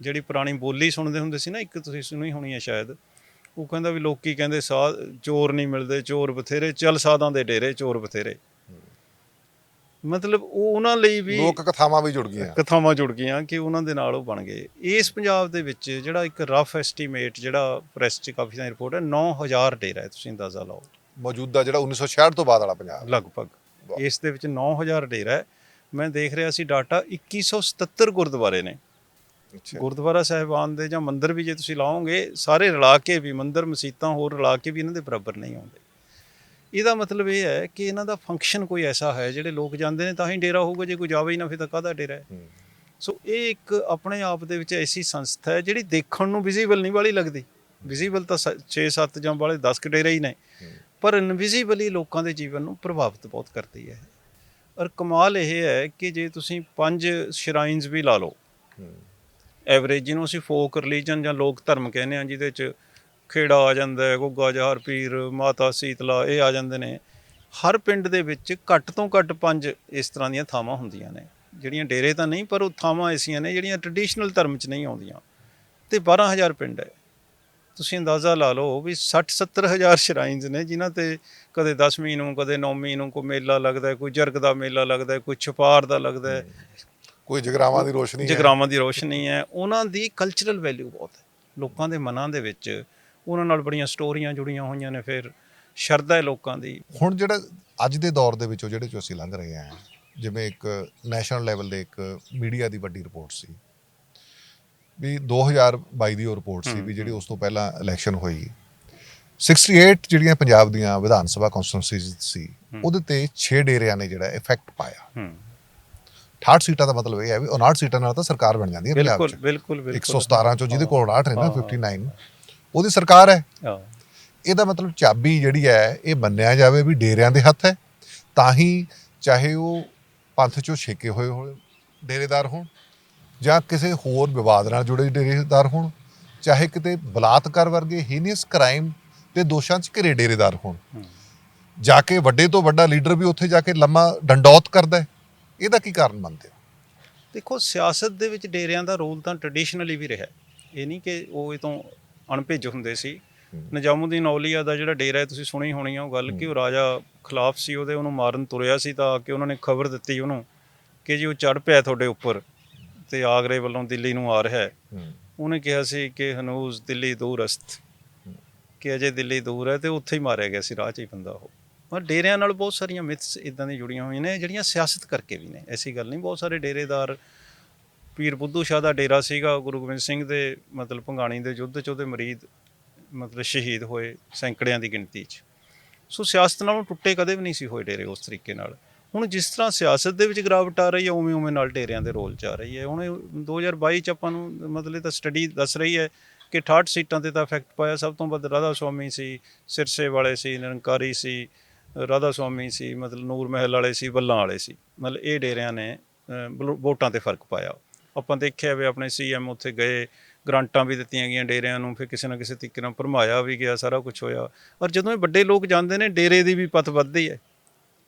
ਜਿਹੜੀ ਪੁਰਾਣੀ ਬੋਲੀ ਸੁਣਦੇ ਹੁੰਦੇ ਸੀ ਨਾ ਇੱਕ ਤੁਸੀਂ ਸੁਣੀ ਹੋਣੀ ਹੈ ਸ਼ਾਇਦ ਉਹ ਕਹਿੰਦਾ ਵੀ ਲੋਕੀ ਕਹਿੰਦੇ ਸਾਧ ਚੋਰ ਨਹੀਂ ਮਿਲਦੇ ਚੋਰ ਬਥੇਰੇ ਚੱਲ ਸਾਧਾਂ ਦੇ ਡੇਰੇ ਚੋਰ ਬਥੇਰੇ। ਮਤਲਬ ਉਹ ਉਹਨਾਂ ਲਈ ਵੀ ਲੋਕ ਕਥਾਵਾਂ ਵੀ ਜੁੜ ਗਈਆਂ। ਕਥਾਵਾਂ ਜੁੜ ਗਈਆਂ ਕਿ ਉਹਨਾਂ ਦੇ ਨਾਲ ਉਹ ਬਣ ਗਏ। ਇਸ ਪੰਜਾਬ ਦੇ ਵਿੱਚ ਜਿਹੜਾ ਇੱਕ ਰਫ ਐਸਟੀਮੇਟ ਜਿਹੜਾ ਪ੍ਰੈਸ 'ਚ ਕਾਫੀ ਸਾਰੀ ਰਿਪੋਰਟ ਹੈ 9000 ਡੇਰਾ ਹੈ ਤੁਸੀਂ ਅੰਦਾਜ਼ਾ ਲਾਓ। ਮੌਜੂਦਾ ਜਿਹੜਾ 1966 ਤੋਂ ਬਾਅਦ ਵਾਲਾ ਪੰਜਾਬ। ਲਗਭਗ। ਇਸ ਦੇ ਵਿੱਚ 9000 ਡੇਰਾ ਹੈ। ਮੈਂ ਦੇਖ ਰਿਹਾ ਸੀ ਡਾਟਾ 2177 ਗੁਰਦੁਆਰੇ ਨੇ। ਗੁਰਦੁਆਰਾ ਸਾਹਿਬਾਨ ਦੇ ਜਾਂ ਮੰਦਿਰ ਵੀ ਜੇ ਤੁਸੀਂ ਲਾਓਗੇ ਸਾਰੇ ਰਲਾ ਕੇ ਵੀ ਮੰਦਿਰ ਮਸੀਤਾਂ ਹੋਰ ਰਲਾ ਕੇ ਵੀ ਇਹਨਾਂ ਦੇ ਬਰਾਬਰ ਨਹੀਂ ਆਉਂਦੇ। ਇਹਦਾ ਮਤਲਬ ਇਹ ਹੈ ਕਿ ਇਹਨਾਂ ਦਾ ਫੰਕਸ਼ਨ ਕੋਈ ਐਸਾ ਹੈ ਜਿਹੜੇ ਲੋਕ ਜਾਂਦੇ ਨੇ ਤਾਂ ਹੀ ਡੇਰਾ ਹੋਊਗਾ ਜੇ ਕੋਈ ਜਾਵੇ ਹੀ ਨਾ ਫਿਰ ਤਾਂ ਕਾਹਦਾ ਡੇਰਾ ਹੈ। ਸੋ ਇਹ ਇੱਕ ਆਪਣੇ ਆਪ ਦੇ ਵਿੱਚ ਐਸੀ ਸੰਸਥਾ ਹੈ ਜਿਹੜੀ ਦੇਖਣ ਨੂੰ ਵਿਜ਼ੀਬਲ ਨਹੀਂ ਵਾਲੀ ਲੱਗਦੀ। ਵਿਜ਼ੀਬਲ ਤਾਂ 6-7 ਜਾਂ ਵਾਲੇ 10 ਕੁ ਡੇਰੇ ਹੀ ਨੇ। ਪਰ ਇਨਵਿਜ਼ੀਬਲੀ ਲੋਕਾਂ ਦੇ ਜੀਵਨ ਨੂੰ ਪ੍ਰਭਾਵਿਤ ਬਹੁਤ ਕਰਦੀ ਹੈ। ਔਰ ਕਮਾਲ ਇਹ ਹੈ ਕਿ ਜੇ ਤੁਸੀਂ ਪੰਜ ਸ਼ਰਾਈਨਸ ਵੀ ਲਾ ਲਓ। ਐਵਰੇਜ ਜਿਹਨੂੰ ਅਸੀਂ ਫੋਕ ਰਿਲੀਜਨ ਜਾਂ ਲੋਕ ਧਰਮ ਕਹਿੰਦੇ ਆ ਜਿਹਦੇ ਚ ਖੇੜਾ ਆ ਜਾਂਦਾ ਹੈ ਗੁੱਗਾ ਜਹਰ, ਪੀਰ, ਮਾਤਾ, ਸੀਤਲਾ, ਇਹ ਆ ਜਾਂਦੇ ਨੇ। ਹਰ ਪਿੰਡ ਦੇ ਵਿੱਚ ਘੱਟ ਤੋਂ ਘੱਟ ਪੰਜ ਇਸ ਤਰ੍ਹਾਂ ਦੀਆਂ ਥਾਵਾਂ ਹੁੰਦੀਆਂ ਨੇ। ਜਿਹੜੀਆਂ ਡੇਰੇ ਤਾਂ ਨਹੀਂ, ਪਰ ਉਹ ਥਾਵਾਂ ਐਸੀਆਂ ਨੇ ਜਿਹੜੀਆਂ ਟ੍ਰੈਡੀਸ਼ਨਲ ਧਰਮ ਚ ਨਹੀਂ ਆਉਂਦੀਆਂ। ਤੇ 12000 ਪਿੰਡ ਹੈ। ਤੁਸੀਂ ਅੰਦਾਜ਼ਾ ਲਾ ਲਓ ਵੀ 60 70000 ਸ਼ਰਾਈਨਸ ਨੇ, ਜਿਨ੍ਹਾਂ ਤੇ ਕਦੇ 10ਵੀਂ ਨੂੰ, ਕਦੇ 9ਵੀਂ ਨੂੰ ਕੋਈ ਮੇਲਾ ਲੱਗਦਾ ਕੋਈ ਜਰਗ ਦਾ ਮੇਲਾ ਲੱਗਦਾ ਕੋਈ ਛਪਾਰ ਦਾ ਲੱਗਦਾ ਕੋਈ ਜਗਰਾਵਾਂ ਦੀ ਰੋਸ਼ਨੀ ਹੈ। ਜਗਰਾਵਾਂ ਦੀ ਰੋਸ਼ਨੀ ਹੈ। ਉਹਨਾਂ ਦੀ ਕਲਚਰਲ ਵੈਲਿਊ ਬਹੁਤ ਹੈ। ਲੋਕਾਂ ਦੇ ਮਨਾਂ ਦੇ ਵਿੱਚ ਉਹਨਾਂ ਨਾਲ ਬੜੀਆਂ ਸਟੋਰੀਆਂ ਜੁੜੀਆਂ ਹੋਈਆਂ ਨੇ ਫਿਰ ਸ਼ਰਧਾ ਹੈ ਲੋਕਾਂ ਦੀ। ਹੁਣ ਜਿਹੜਾ ਅੱਜ ਦੇ ਦੌਰ ਦੇ ਵਿੱਚੋਂ ਜਿਹੜੇ ਚੋਂ ਅਸੀਂ ਲੰਘ ਰਹੇ ਹਾਂ ਜਿਵੇਂ ਇੱਕ ਨੈਸ਼ਨਲ ਲੈਵਲ ਦੇ ਇੱਕ ਮੀਡੀਆ ਦੀ ਵੱਡੀ ਰਿਪੋਰਟ ਸੀ। ਵੀ 2022 ਦੀ ਉਹ ਰਿਪੋਰਟ ਸੀ ਵੀ ਜਿਹੜੀ ਉਸ ਤੋਂ ਪਹਿਲਾਂ ਇਲੈਕਸ਼ਨ ਹੋਈ। 68 ਜਿਹੜੀਆਂ ਪੰਜਾਬ ਦੀਆਂ ਵਿਧਾਨ ਸਭਾ ਕਨਸਟੀਟਿਊਂਸੀਜ਼ ਸੀ ਉਹਦੇ ਤੇ 6 ਡੇਰਿਆਂ ਨੇ ਜਿਹੜਾ ਇਫੈਕਟ ਪਾਇਆ। ਹੂੰ। 68 ਸੀਟਾਂ ਦਾ ਮਤਲਬ ਇਹ ਹੈ ਵੀ 59 ਸੀਟਾਂ ਨਾਲ ਤਾਂ ਸਰਕਾਰ ਬਣ ਜਾਂਦੀ ਹੈ ਪੰਜਾਬ ਬਿਲਕੁਲ 'ਚ। ਬਿਲਕੁਲ ਬਿਲਕੁਲ। 117 ਚੋਂ ਜਿਹਦੇ ਕੋਲ 59 ਹੈ ਨਾ 59 ਉਹਦੀ ਸਰਕਾਰ ਹੈ। ਹਾਂ। ਇਹਦਾ ਮਤਲਬ ਚਾਬੀ ਜਿਹੜੀ ਹੈ ਇਹ ਮੰਨਿਆ ਜਾਵੇ ਵੀ ਡੇਰਿਆਂ ਦੇ ਹੱਥ ਹੈ। ਤਾਂ ਹੀ ਚਾਹੇ ਉਹ ਪੰਥ ਚੋਂ ਛੇਕੇ ਹੋਏ ਹੋਣ ਡੇਰੇਦਾਰ ਹੋਣ ਜਾਂ ਕਿਸੇ ਹੋਰ ਵਿਵਾਦ ਨਾਲ ਜੁੜੇ ਡੇਰੇਦਾਰ ਹੋਣ ਚਾਹੇ ਕਿਤੇ ਬਲਾਤਕਾਰ ਵਰਗੇ ਹੀਨੀਅਸ ਕ੍ਰਾਈਮ ਤੇ ਦੋਸ਼ਾਂ 'ਚ ਘਿਰੇ ਡੇਰੇਦਾਰ ਹੋਣ। ਜਾ ਕੇ ਵੱਡੇ ਤੋਂ ਵੱਡਾ ਲੀਡਰ ਵੀ ਉੱਥੇ ਜਾ ਕੇ ਲੰਮਾ ਡੰਡੌਤ ਕਰਦਾ ਹੈ। ਇਹਦਾ ਕੀ ਕਾਰਨ ਮੰਨਦੇ ਹੋ ਦੇਖੋ ਸਿਆਸਤ ਦੇ ਵਿੱਚ ਡੇਰਿਆਂ ਦਾ ਰੋਲ ਤਾਂ ਟ੍ਰੈਡੀਸ਼ਨਲੀ ਵੀ ਰਿਹਾ। ਇਹ ਨਹੀਂ ਕਿ ਉਹ ਇਹ ਤੋਂ ਅਣਭਿੱਜ ਹੁੰਦੇ ਸੀ। ਨਜਾਮੁਦੀਨ ਔਲੀਆ ਦਾ ਜਿਹੜਾ ਡੇਰਾ ਹੈ ਤੁਸੀਂ ਸੁਣੀ ਹੋਣੀ ਆ ਉਹ ਗੱਲ ਕਿ ਉਹ ਰਾਜਾ ਖਿਲਾਫ ਸੀ ਉਹਦੇ ਉਹਨੂੰ ਮਾਰਨ ਤੁਰਿਆ ਸੀ ਤਾਂ ਆ ਕੇ ਉਹਨਾਂ ਨੇ ਖਬਰ ਦਿੱਤੀ ਉਹਨੂੰ ਕਿ ਜੀ ਉਹ ਚੜ ਪਿਆ ਤੁਹਾਡੇ ਉੱਪਰ ਤੇ ਆਗਰੇ ਵੱਲੋਂ ਦਿੱਲੀ ਨੂੰ ਆ ਰਿਹਾ ਹੈ। ਉਹਨੇ ਕਿਹਾ ਸੀ ਕਿ ਹਨੂਜ਼ ਦਿੱਲੀ ਦੂਰਸਤ ਕਿ ਅਜੇ ਦਿੱਲੀ ਦੂਰ ਹੈ ਤੇ ਉੱਥੇ ਹੀ ਮਾਰਿਆ ਗਿਆ ਸੀ ਰਾਹ 'ਚ ਹੀ ਬੰਦਾ ਉਹ। ਪਰ ਡੇਰਿਆਂ ਨਾਲ ਬਹੁਤ ਸਾਰੀਆਂ ਮਿਥਸ ਇਦਾਂ ਦੀਆਂ ਜੁੜੀਆਂ ਹੋਈਆਂ ਨੇ, ਜਿਹੜੀਆਂ ਸਿਆਸਤ ਕਰਕੇ ਵੀ ਨੇ। ਐਸੀ ਗੱਲ ਨਹੀਂ, ਬਹੁਤ ਸਾਰੇ ਡੇਰੇਦਾਰ, ਪੀਰ ਬੁੱਧੂ ਸ਼ਾਹ ਦਾ ਡੇਰਾ ਸੀਗਾ, ਗੁਰੂ ਗੋਬਿੰਦ ਸਿੰਘ ਦੇ, ਮਤਲਬ ਭੰਗਾਣੀ ਦੇ ਯੁੱਧ 'ਚ ਉਹਦੇ ਮਰੀਦ, ਮਤਲਬ ਸ਼ਹੀਦ ਹੋਏ ਸੈਂਕੜਿਆਂ ਦੀ ਗਿਣਤੀ 'ਚ। ਸੋ ਸਿਆਸਤ ਨਾਲੋਂ ਟੁੱਟੇ ਕਦੇ ਵੀ ਨਹੀਂ ਸੀ ਹੋਏ ਡੇਰੇ ਉਸ ਤਰੀਕੇ ਨਾਲ। ਹੁਣ ਜਿਸ ਤਰ੍ਹਾਂ ਸਿਆਸਤ ਦੇ ਵਿੱਚ ਗਿਰਾਵਟ ਆ ਰਹੀ ਹੈ, ਉਵੇਂ ਉਵੇਂ ਨਾਲ ਡੇਰਿਆਂ ਦੇ ਰੋਲ ਚ ਆ ਰਹੀ ਹੈ। ਹੁਣ ਇਹ 2022 ਚ ਆਪਾਂ ਨੂੰ ਮਤਲਬ ਇਹ ਤਾਂ ਸਟੱਡੀ ਦੱਸ ਰਹੀ ਹੈ ਕਿ 68 ਸੀਟਾਂ ਤੇ ਤਾਂ ਇਫੈਕਟ ਪਾਇਆ। ਸਭ ਤੋਂ ਵੱਧ ਰਾਧਾ ਸੁਆਮੀ ਸੀ, ਸਿਰਸੇ ਵਾਲੇ ਸੀ, ਨਿਰੰਕਾਰੀ ਸੀ ਰਾਧਾ ਸੁਆਮੀ ਸੀ ਮਤਲਬ ਨੂਰ ਮਹਿਲ ਵਾਲੇ ਸੀ ਬੱਲਾਂ ਵਾਲੇ ਸੀ। ਮਤਲਬ ਇਹ ਡੇਰਿਆਂ ਨੇ ਵੋਟਾਂ ਤੇ ਫ਼ਰਕ ਪਾਇਆ। ਆਪਾਂ ਦੇਖਿਆ ਵੀ ਆਪਣੇ ਸੀਐਮ ਉੱਥੇ ਗਏ ਗ੍ਰਾਂਟਾਂ ਵੀ ਦਿੱਤੀਆਂ ਗਈਆਂ ਡੇਰਿਆਂ ਨੂੰ ਫਿਰ ਕਿਸੇ ਨਾ ਕਿਸੇ ਤਰੀਕੇ ਨਾਲ ਭਰਮਾਇਆ ਵੀ ਗਿਆ ਸਾਰਾ ਕੁਝ ਹੋਇਆ। ਔਰ ਜਦੋਂ ਇਹ ਵੱਡੇ ਲੋਕ ਜਾਂਦੇ ਨੇ ਡੇਰੇ ਦੀ ਵੀ ਪਤ ਵੱਧਦੀ ਹੈ।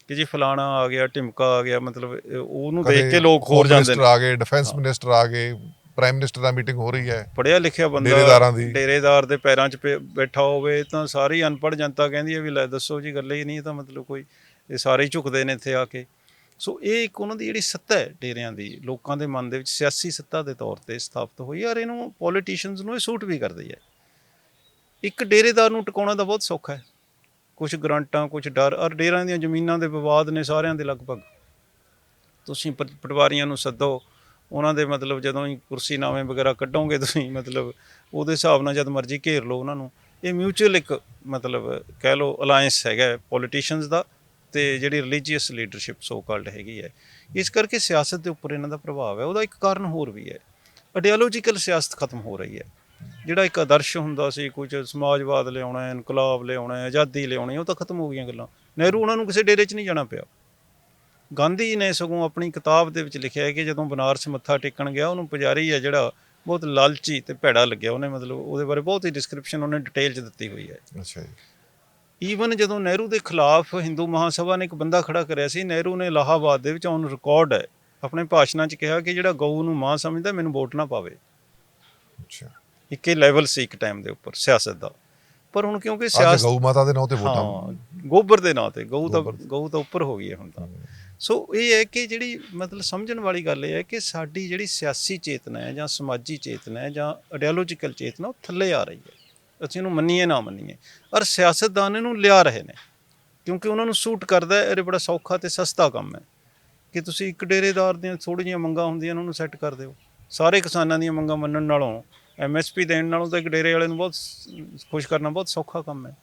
ਕਿ ਜੀ ਫਲਾਣਾ ਆ ਗਿਆ ਢਿਮਕਾ ਆ ਗਿਆ ਮਤਲਬ ਉਹਨੂੰ ਦੇਖ ਕੇ ਲੋਕ ਹੋਰ ਜਾਂਦੇ ਮਿਨਿਸਟਰ ਨੇ ਆ ਗਏ ਡਿਫੈਂਸ ਮਿਨਿਸਟਰ ਆ ਗਏ ਪ੍ਰਾਈਮ ਮਿਨਿਸਟਰ ਨਾਲ ਮੀਟਿੰਗ ਹੋ ਰਹੀ ਹੈ। ਪੜਿਆ ਲਿਖਿਆ ਬੰਦਾ ਡੇਰੇਦਾਰਾਂ ਦੀ। ਡੇਰੇਦਾਰ ਦੇ ਪੈਰਾਂ 'ਚ ਬੈਠਾ ਹੋਵੇ ਤਾਂ ਸਾਰੀ ਅਨਪੜ੍ਹ ਜਨਤਾ ਕਹਿੰਦੀ ਹੈ ਵੀ ਲੈ ਦੱਸੋ ਜੀ ਗੱਲ ਹੀ ਨਹੀਂ ਤਾਂ ਮਤਲਬ ਕੋਈ ਇਹ ਸਾਰੇ ਝੁਕਦੇ ਨੇ ਇੱਥੇ ਆ ਕੇ। ਸੋ ਇਹ ਇੱਕ ਉਹਨਾਂ ਦੀ ਜਿਹੜੀ ਸੱਤਾ ਹੈ ਡੇਰਿਆਂ ਦੀ ਲੋਕਾਂ ਦੇ ਮਨ ਦੇ ਵਿੱਚ ਸਿਆਸੀ ਸੱਤਾ ਦੇ ਤੌਰ ਤੇ ਸਥਾਪਿਤ ਹੋਈ ਔਰ ਇਹਨੂੰ ਪੋਲੀਟੀਸ਼ੀਅਨਸ ਨੂੰ ਇਹ ਸੂਟ ਵੀ ਕਰਦੀ ਹੈ। ਇੱਕ ਡੇਰੇਦਾਰ ਨੂੰ ਟਿਕਾਉਣਾ ਤਾਂ ਬਹੁਤ ਸੌਖਾ ਹੈ। ਕੁਝ ਗਰੰਟਾਂ ਕੁਝ ਡਰ ਔਰ ਡੇਰਿਆਂ ਦੀਆਂ ਜ਼ਮੀਨਾਂ ਦੇ ਵਿਵਾਦ ਨੇ ਸਾਰਿਆਂ ਦੇ ਲਗਭਗ। ਤੁਸੀਂ ਪਟਵਾਰੀਆਂ ਨੂੰ ਸੱਦੋ ਉਹਨਾਂ ਦੇ ਮਤਲਬ ਜਦੋਂ ਹੀ ਕੁਰਸੀਨਾਮੇ ਵਗੈਰਾ ਕੱਢੋਗੇ, ਤੁਸੀਂ ਮਤਲਬ ਉਹਦੇ ਹਿਸਾਬ ਨਾਲ ਜਦ ਮਰਜ਼ੀ ਘੇਰ ਲਓ ਉਹਨਾਂ ਨੂੰ। ਇਹ ਮਿਊਚੁਅਲ ਇੱਕ ਮਤਲਬ ਕਹਿ ਲਓ ਅਲਾਈਅੰਸ ਹੈਗਾ ਪੋਲੀਟੀਸ਼ੀਅਨਸ ਦਾ ਤੇ ਜਿਹੜੀ ਰਿਲੀਜੀਅਸ ਲੀਡਰਸ਼ਿਪ ਸੋ ਕਾਲਡ ਹੈਗੀ ਹੈ। ਇਸ ਕਰਕੇ ਸਿਆਸਤ ਦੇ ਉੱਪਰ ਇਹਨਾਂ ਦਾ ਪ੍ਰਭਾਵ ਹੈ। ਉਹਦਾ ਇੱਕ ਕਾਰਨ ਹੋਰ ਵੀ ਹੈ। ਆਈਡੀਓਲੋਜੀਕਲ ਸਿਆਸਤ ਖਤਮ ਹੋ ਰਹੀ ਹੈ। ਜਿਹੜਾ ਇੱਕ ਆਦਰਸ਼ ਹੁੰਦਾ ਸੀ, ਕੁਝ ਸਮਾਜਵਾਦ ਲਿਆਉਣਾ ਇਨਕਲਾਬ ਲਿਆਉਣਾ ਆਜ਼ਾਦੀ ਲਿਆਉਣੀ ਉਹ ਤਾਂ ਖਤਮ ਹੋ ਗਈਆਂ ਗੱਲਾਂ। ਨਹਿਰੂ ਉਹਨਾਂ ਨੂੰ ਕਿਸੇ ਡੇਰੇ 'ਚ ਨਹੀਂ ਜਾਣਾ ਪਿਆ। ਗਾਂਧੀ ਨੇ ਸਗੋਂ ਆਪਣੀ ਕਿਤਾਬ ਦੇ ਵਿੱਚ ਲਿਖਿਆ ਹੈ ਕਿ ਜਦੋਂ ਬਨਾਰਸ ਮੱਥਾ ਟੇਕਣ ਗਿਆ ਉਹਨੂੰ ਪੁਜਾਰੀ ਹੈ ਜਿਹੜਾ ਬਹੁਤ ਲਾਲਚੀ ਤੇ ਭੈੜਾ ਲੱਗਿਆ। ਉਹਨੇ ਮਤਲਬ ਉਹਦੇ ਬਾਰੇ ਬਹੁਤ ਹੀ ਡਿਸਕ੍ਰਿਪਸ਼ਨ ਉਹਨੇ ਡਿਟੇਲ 'ਚ ਦਿੱਤੀ ਹੋਈ ਹੈ। ਅੱਛਾ ਜੀ। ਈਵਨ ਜਦੋਂ ਨਹਿਰੂ ਦੇ ਖਿਲਾਫ ਹਿੰਦੂ ਮਹਾਸਭਾ ਨੇ ਇੱਕ ਬੰਦਾ ਖੜਾ ਕਰਿਆ ਸੀ ਨਹਿਰੂ ਨੇ ਇਲਾਹਾਬਾਦ ਦੇ ਵਿੱਚ ਔਨ ਰਿਕਾਰਡ ਹੈ ਆਪਣੇ ਭਾਸ਼ਣਾਂ 'ਚ ਕਿਹਾ ਕਿ ਜਿਹੜਾ ਗਊ ਨੂੰ ਮਾਂ ਸਮਝਦਾ ਮੈਨੂੰ ਵੋਟ ਨਾ ਪਾਵੇ। ਅੱਛਾ। ਇੱਕੇ ਲੈਵਲ ਸੀ ਇੱਕ ਟਾਈਮ ਦੇ ਉੱਪਰ ਸਿਆਸਤ ਦਾ। ਪਰ ਹੁਣ ਕਿਉਂਕਿ ਸਿਆਸਤ ਗਊ ਮਾਤਾ ਦੇ ਨਾਂ ਤੇ ਵੋਟਾਂ ਗੋਬਰ ਦੇ ਨਾਂ ਤੇ। ਗਊ ਤਾਂ। ਗਊ ਤਾਂ ਉੱਪਰ ਹੋ ਗਈ ਹੈ ਹੁਣ ਤਾਂ। ਸੋ ਇਹ ਹੈ ਕਿ ਜਿਹੜੀ ਮਤਲਬ ਸਮਝਣ ਵਾਲੀ ਗੱਲ ਇਹ ਹੈ ਕਿ ਸਾਡੀ ਜਿਹੜੀ ਸਿਆਸੀ ਚੇਤਨਾ ਹੈ ਜਾਂ ਸਮਾਜੀ ਚੇਤਨਾ ਹੈ ਜਾਂ ਆਈਡੀਓਲੋਜੀਕਲ ਚੇਤਨਾ ਉਹ ਥੱਲੇ ਆ ਰਹੀ ਹੈ। ਅਸੀਂ ਇਹਨੂੰ ਮੰਨੀਏ ਨਾ ਮੰਨੀਏ। ਔਰ ਸਿਆਸਤਦਾਨ ਇਹਨੂੰ ਲਿਆ ਰਹੇ ਨੇ। ਕਿਉਂਕਿ ਉਹਨਾਂ ਨੂੰ ਸੂਟ ਕਰਦਾ ਹੈ ਇਹ ਬੜਾ ਸੌਖਾ ਤੇ ਸਸਤਾ ਕੰਮ ਹੈ। ਕਿ ਤੁਸੀਂ ਇੱਕ ਡੇਰੇਦਾਰ ਦੀਆਂ ਥੋੜ੍ਹੀਆਂ ਜਿਹੀਆਂ ਮੰਗਾਂ ਹੁੰਦੀਆਂ ਉਹਨਾਂ ਨੂੰ ਸੈੱਟ ਕਰ ਦਿਓ। ਸਾਰੇ ਕਿਸਾਨਾਂ ਦੀਆਂ ਮੰਗਾਂ ਮੰਨਣ ਨਾਲੋਂ ਐਮਐਸਪੀ ਦੇਣ ਨਾਲੋਂ ਤਾਂ ਇੱਕ ਡੇਰੇ ਵਾਲੇ ਨੂੰ ਬਹੁਤ ਖੁਸ਼ ਕਰਨਾ ਬਹੁਤ ਸੌਖਾ ਕੰਮ ਹੈ।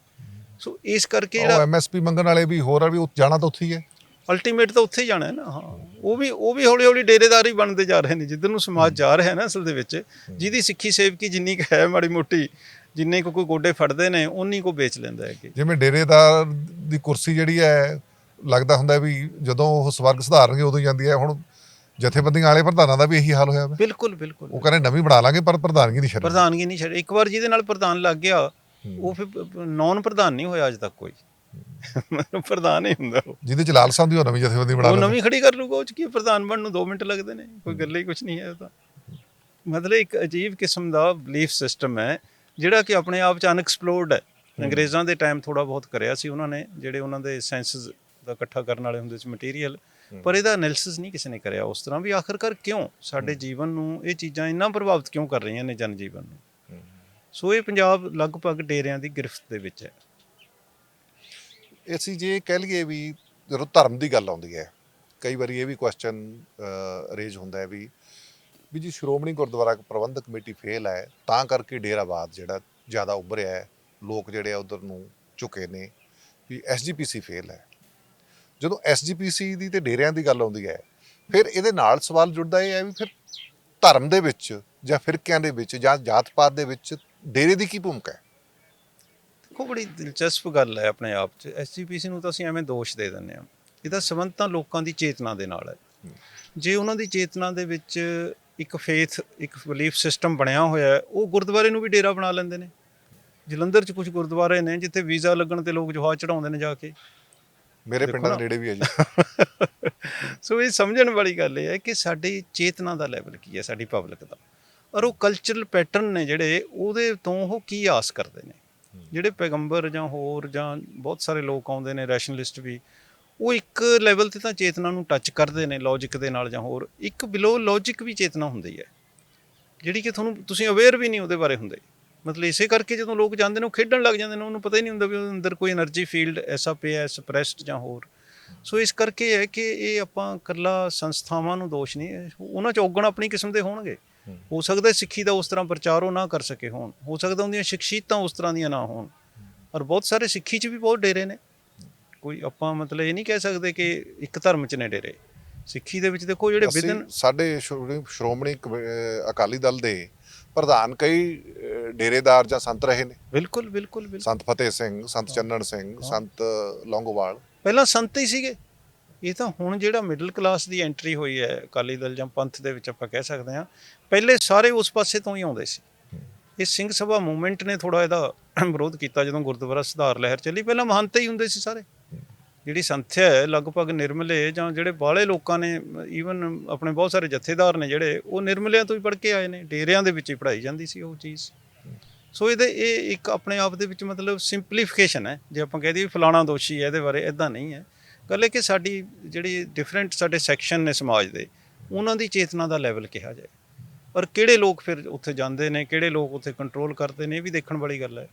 ਸੋ ਇਸ ਕਰਕੇ ਜਿਹੜਾ ਐਮਐਸਪੀ ਮੰਗਣ ਵਾਲੇ ਵੀ ਹੋਰ ਆ ਵੀ ਉਹ ਜਾਣਾ ਤਾਂ ਉੱਥੇ ਹੀ ਹੈ। ਅਲਟੀਮੇਟ ਤਾਂ ਉੱਥੇ ਹੀ ਜਾਣਾ ਹੈ ਨਾ ਹਾਂ। ਉਹ ਵੀ ਉਹ ਵੀ ਹੌਲੀ ਹੌਲੀ ਡੇਰੇਦਾਰ ਹੀ ਬਣਦੇ ਜਾ ਰਹੇ ਨੇ ਜਿੱਧਰ ਨੂੰ ਸਮਾਜ ਜਾ ਰਿਹਾ ਹੈ ਨਾ ਅਸਲ ਦੇ ਵਿੱਚ ਜਿਹਦੀ ਸਿੱਖੀ ਸੇਵਕੀ ਜਿੰਨੀ ਕੁ ਹੈ ਮਾੜੀ ਮੋਟੀ ਜਿੰਨੇ ਕੁ ਕੋਈ ਗੋਡੇ ਫੜਦੇ ਨੇ ਉਨੀ ਕੋ ਵੇਚ ਲੈਂਦਾ ਹੈ ਕਿ ਜਿਵੇਂ ਡੇਰੇਦਾਰ ਦੀ ਕੁਰਸੀ ਜਿਹੜੀ ਹੈ ਲੱਗਦਾ ਹੁੰਦਾ ਵੀ ਜਦੋਂ ਉਹ ਸਵਰਗ ਸੁਧਾਰਨਗੇ ਉਦੋਂ ਜਾਂਦੀ ਹੈ। ਹੁਣ ਜਥੇਬੰਦੀਆਂ ਵਾਲੇ ਪ੍ਰਧਾਨਾਂ ਦਾ ਵੀ ਇਹੀ ਹਾਲ ਹੋਇਆ ਬਿਲਕੁਲ ਬਿਲਕੁਲ। ਉਹ ਕਹਿੰਦੇ ਨਵੀਂ ਬਣਾ ਲਾਂਗੇ ਪਰ ਪ੍ਰਧਾਨਗੀ ਨਹੀਂ ਛੱਡਣੀ। ਪ੍ਰਧਾਨਗੀ ਨਹੀਂ ਛੱਡ ਇੱਕ ਵਾਰ ਜਿਹਦੇ ਨਾਲ ਪ੍ਰਧਾਨ ਲੱਗ ਗਿਆ ਉਹ ਫਿਰ ਨੌਨ ਪ੍ਰਧਾਨ ਨਹੀਂ ਹੋਇਆ ਅਜ ਤੱਕ ਕੋਈ। ਮਤਲਬ ਪ੍ਰਧਾਨ ਹੀ ਹੁੰਦਾ ਉਹ। ਜਿਹਦੇ ਚ ਲਾਲਸਾ ਹੁੰਦੀ ਉਹ ਨਵੀਂ ਜਥੇਬੰਦੀ ਬਣਾ ਉਹ ਲੈਂਦੇ। ਨਵੀਂ ਖੜੀ ਕਰ ਲੂਗਾ ਉਹ ਚ ਕੀ ਹੈ, ਪ੍ਰਧਾਨ ਬਣਨ ਨੂੰ 2 ਮਿੰਟ ਲੱਗਦੇ ਨੇ ਕੋਈ ਗੱਲ ਹੀ ਕੁਝ ਨਹੀਂ ਹੈ ਉਹ ਤਾਂ। ਮਤਲਬ ਇੱਕ ਅਜੀਬ ਕਿਸਮ ਦਾ ਬਲੀਫ ਸਿਸਟਮ ਹੈ ਜਿਹੜਾ ਕਿ ਆਪਣੇ ਆਪ ਚ ਅਨਐਕਸਪਲੋਰਡ ਹੈ। ਅੰਗਰੇਜ਼ਾਂ ਦੇ ਟਾਈਮ ਥੋੜਾ ਬਹੁਤ ਕਰਿਆ ਸੀ ਉਹਨਾਂ ਨੇ ਜਿਹੜੇ ਉਹਨਾਂ ਦੇ ਸੈਂਸਸ ਦਾ ਇਕੱਠਾ ਕਰਨ ਵਾਲੇ ਹੁੰਦੇ ਸੀ ਮਟੀਰੀਅਲ ਪਰ ਇਹਦਾ ਐਨਾਲਿਸਿਸ ਨਹੀਂ ਕਿਸੇ ਨੇ ਕਰਿਆ। ਉਸ ਤਰ੍ਹਾਂ ਵੀ ਆਖਰਕਾਰ ਕਿਉਂ ਸਾਡੇ ਜੀਵਨ ਨੂੰ ਇਹ ਚੀਜ਼ਾਂ ਇੰਨਾ ਪ੍ਰਭਾਵਿਤ ਕਿਉਂ ਕਰ ਰਹੀਆਂ ਨੇ ਜਨ ਜੀਵਨ ਨੂੰ? ਸੋ ਇਹ ਪੰਜਾਬ ਲਗਭਗ ਡੇਰਿਆਂ ਦੀ ਗ੍ਰਿਫਤ ਦੇ ਵਿੱਚ ਹੈ। ਅਸੀਂ ਜੇ ਕਹਿ ਲਈਏ ਵੀ ਜਦੋਂ ਧਰਮ ਦੀ ਗੱਲ ਆਉਂਦੀ ਹੈ, ਕਈ ਵਾਰੀ ਇਹ ਵੀ ਕੁਐਸਚਨ ਰੇਜ ਹੁੰਦਾ ਹੈ ਵੀ ਵੀ ਜੀ ਸ਼੍ਰੋਮਣੀ ਗੁਰਦੁਆਰਾ ਪ੍ਰਬੰਧਕ ਕਮੇਟੀ ਫੇਲ ਹੈ, ਤਾਂ ਕਰਕੇ ਡੇਰਾਬਾਦ ਜਿਹੜਾ ਜ਼ਿਆਦਾ ਉੱਭਰਿਆ ਹੈ, ਲੋਕ ਜਿਹੜੇ ਆ ਉਧਰ ਨੂੰ ਝੁਕੇ ਨੇ, ਵੀ ਐਸਜੀਪੀਸੀ ਫੇਲ ਹੈ। ਜਦੋਂ ਐਸਜੀਪੀਸੀ ਦੀ ਤੇ ਡੇਰਿਆਂ ਦੀ ਗੱਲ ਆਉਂਦੀ ਹੈ, ਫਿਰ ਇਹਦੇ ਨਾਲ ਸਵਾਲ ਜੁੜਦਾ ਇਹ ਹੈ ਵੀ ਫਿਰ ਧਰਮ ਦੇ ਵਿੱਚ ਜਾਂ ਫਿਰਕਿਆਂ ਦੇ ਵਿੱਚ ਜਾਂ ਜਾਤ ਪਾਤ ਦੇ ਵਿੱਚ ਡੇਰੇ ਦੀ ਕੀ ਭੂਮਿਕਾ ਹੈ? ਦੇਖੋ ਬੜੀ ਦਿਲਚਸਪ ਗੱਲ ਹੈ ਆਪਣੇ ਆਪ 'ਚ। ਐਸਜੀਪੀਸੀ ਨੂੰ ਤਾਂ ਅਸੀਂ ਐਵੇਂ ਦੋਸ਼ ਦੇ ਦਿੰਦੇ ਹਾਂ। ਇਹਦਾ ਸੰਬੰਧ ਤਾਂ ਲੋਕਾਂ ਦੀ ਚੇਤਨਾ ਦੇ ਨਾਲ ਹੈ। ਜੇ ਉਹਨਾਂ ਦੀ ਚੇਤਨਾ ਦੇ ਵਿੱਚ ਇੱਕ ਫੇਥ ਇੱਕ ਬਲੀਫ ਸਿਸਟਮ ਬਣਿਆ ਹੋਇਆ ਹੈ ਉਹ ਗੁਰਦੁਆਰੇ ਨੂੰ ਵੀ ਡੇਰਾ ਬਣਾ ਲੈਂਦੇ ਨੇ। ਜਲੰਧਰ 'ਚ ਕੁਝ ਗੁਰਦੁਆਰੇ ਨੇ ਜਿੱਥੇ ਵੀਜ਼ਾ ਲੱਗਣ ਤੇ ਲੋਕ ਜਹਾਜ਼ ਚੜਾਉਂਦੇ ਨੇ ਜਾ ਕੇ। ਮੇਰੇ ਪਿੰਡਾਂ ਦੇ। ਨੇੜੇ ਵੀ ਹੈ ਜੀ। ਸੋ ਇਹ ਸਮਝਣ ਵਾਲੀ ਗੱਲ ਇਹ ਹੈ ਕਿ ਸਾਡੀ ਚੇਤਨਾ ਦਾ ਲੈਵਲ ਕੀ ਹੈ ਸਾਡੀ ਪਬਲਿਕ ਦਾ। ਔਰ ਉਹ ਕਲਚਰਲ ਪੈਟਰਨ ਨੇ ਜਿਹੜੇ ਉਹਦੇ ਤੋਂ ਉਹ ਕੀ ਆਸ ਕਰਦੇ ਨੇ? ਜਿਹੜੇ ਪੈਗੰਬਰ ਜਾਂ ਹੋਰ ਜਾਂ ਬਹੁਤ ਸਾਰੇ ਲੋਕ ਆਉਂਦੇ ਨੇ ਰੈਸ਼ਨਲਿਸਟ ਵੀ, ਉਹ ਇੱਕ ਲੈਵਲ ਤੇ ਤਾਂ ਚੇਤਨਾ ਨੂੰ ਟੱਚ ਕਰਦੇ ਨੇ ਲੌਜੀਕ ਦੇ ਨਾਲ ਜਾਂ ਹੋਰ। ਇੱਕ ਬਿਲੋ ਲੌਜੀਕ ਵੀ ਚੇਤਨਾ ਹੁੰਦੀ ਹੈ, ਜਿਹੜੀ ਕਿ ਤੁਹਾਨੂੰ, ਤੁਸੀਂ ਅਵੇਅਰ ਵੀ ਨਹੀਂ ਉਹਦੇ ਬਾਰੇ ਹੁੰਦੇ। ਮਤਲਬ ਇਸੇ ਕਰਕੇ ਜਦੋਂ ਲੋਕ ਜਾਂਦੇ ਨੇ, ਉਹ ਖੇਡਣ ਲੱਗ ਜਾਂਦੇ ਨੇ, ਉਹਨੂੰ ਪਤਾ ਹੀ ਨਹੀਂ ਹੁੰਦਾ ਵੀ ਉਹਦੇ ਅੰਦਰ ਕੋਈ એનર્ਜੀ ਫੀਲਡ ਐਸਾ ਪਿਆ ਹੈ ਸਪਰੈਸਡ ਜਾਂ ਹੋਰ। ਸੋ ਇਸ ਕਰਕੇ ਹੈ ਕਿ ਇਹ ਆਪਾਂ ਇਕੱਲਾ ਸੰਸਥਾਵਾਂ ਨੂੰ ਦੋਸ਼ ਨਹੀਂ ਉਹਨਾਂ ਚ ਔਗਣ ਆਪਣੀ ਕਿਸਮ ਦੇ ਹੋਣਗੇ। ਹੋ ਸਕਦਾ ਸਿੱਖੀ ਦਾ ਉਸ ਤਰ੍ਹਾਂ ਪ੍ਰਚਾਰ ਉਹ ਨਾ ਕਰ ਸਕੇ ਹੋਣ। ਹੋ ਸਕਦਾ ਉਹਦੀਆਂ ਸ਼ਖਸੀਅਤਾਂ ਉਸ ਤਰ੍ਹਾਂ ਦੀਆਂ ਨਾ ਹੋਣ। ਔਰ ਬਹੁਤ ਸਾਰੇ ਸਿੱਖੀ ਚ ਵੀ ਬਹੁਤ ਡੇਰੇ ਨੇ। ਕੋਈ ਆਪਾਂ ਮਤਲਬ ਇਹ ਨਹੀਂ ਕਹਿ ਸਕਦੇ ਕਿ ਇੱਕ ਧਰਮ ਚ ਨੇ ਡੇਰੇ। ਸਿੱਖੀ ਦੇ ਵਿੱਚ ਦੇਖੋ ਜਿਹੜੇ ਵਿਦਨ ਸਾਡੇ ਸ਼੍ਰੋਮਣੀ ਅਕਾਲੀ ਦਲ ਦੇ ਪ੍ਰਧਾਨ ਕਈ ਡੇਰੇਦਾਰ ਜਾਂ ਸੰਤ ਰਹੇ ਨੇ। ਬਿਲਕੁਲ ਬਿਲਕੁਲ ਬਿਲਕੁਲ। ਸੰਤ ਫਤਿਹ ਸਿੰਘ ਸੰਤ ਚੰਨਣ ਸਿੰਘ ਸੰਤ ਲੌਂਗੋਵਾਲ। ਪਹਿਲਾਂ ਸੰਤ ਹੀ ਸੀਗੇ। ਇਹ ਤਾਂ ਹੁਣ ਜਿਹੜਾ ਮਿਡਲ ਕਲਾਸ ਦੀ ਐਂਟਰੀ ਹੋਈ ਹੈ ਅਕਾਲੀ ਦਲ ਜਾਂ ਪੰਥ ਦੇ ਵਿੱਚ ਆਪਾਂ ਕਹਿ ਸਕਦੇ ਹਾਂ। ਪਹਿਲੇ ਸਾਰੇ ਉਸ ਪਾਸੇ ਤੋਂ ਹੀ ਆਉਂਦੇ ਸੀ। ਇਹ ਸਿੰਘ ਸਭਾ ਮੂਵਮੈਂਟ ਨੇ ਥੋੜਾ ਇਹਦਾ ਵਿਰੋਧ ਕੀਤਾ ਜਦੋਂ ਗੁਰਦੁਆਰਾ ਸੁਧਾਰ ਲਹਿਰ ਚੱਲੀ। ਪਹਿਲਾਂ ਮਹੰਤ ਹੀ ਹੁੰਦੇ ਸੀ ਸਾਰੇ। ਜਿਹੜੀ ਸੰਥਿਆ ਹੈ, ਲਗਭਗ ਨਿਰਮਲੇ ਜਾਂ ਜਿਹੜੇ ਬਾਹਲੇ ਲੋਕਾਂ ਨੇ ਈਵਨ ਆਪਣੇ ਬਹੁਤ ਸਾਰੇ ਜਥੇਦਾਰ ਨੇ ਜਿਹੜੇ, ਉਹ ਨਿਰਮਲਿਆਂ ਤੋਂ ਹੀ ਪੜ੍ਹ ਕੇ ਆਏ ਨੇ। ਡੇਰਿਆਂ ਦੇ ਵਿੱਚ ਹੀ ਪੜ੍ਹਾਈ ਜਾਂਦੀ ਸੀ ਉਹ ਚੀਜ਼। ਸੋ ਇਹਦੇ, ਇਹ ਇੱਕ ਆਪਣੇ ਆਪ ਦੇ ਵਿੱਚ ਮਤਲਬ ਸਿੰਪਲੀਫਿਕੇਸ਼ਨ ਹੈ। ਜੇ ਆਪਾਂ ਕਹਿ ਦਈਏ ਵੀ ਫਲਾਣਾ ਦੋਸ਼ੀ ਹੈ, ਇਹਦੇ ਬਾਰੇ ਇਦਾਂ ਨਹੀਂ ਹੈ। ਗੱਲ ਇਹ ਕਿ ਸਾਡੀ ਜਿਹੜੀ ਡਿਫਰੈਂਟ ਸਾਡੇ ਸੈਕਸ਼ਨ ਨੇ ਸਮਾਜ ਦੇ, ਉਹਨਾਂ ਦੀ ਚੇਤਨਾ ਦਾ ਲੈਵਲ ਕਿਹਾ ਜਾਏ। ਪਰ ਕਿਹੜੇ ਲੋਕ ਫਿਰ ਉੱਥੇ ਜਾਂਦੇ ਨੇ, ਕਿਹੜੇ ਲੋਕ ਉੱਥੇ ਕੰਟਰੋਲ ਕਰਦੇ ਨੇ, ਇਹ ਵੀ ਦੇਖਣ ਵਾਲੀ ਗੱਲ ਹੈ।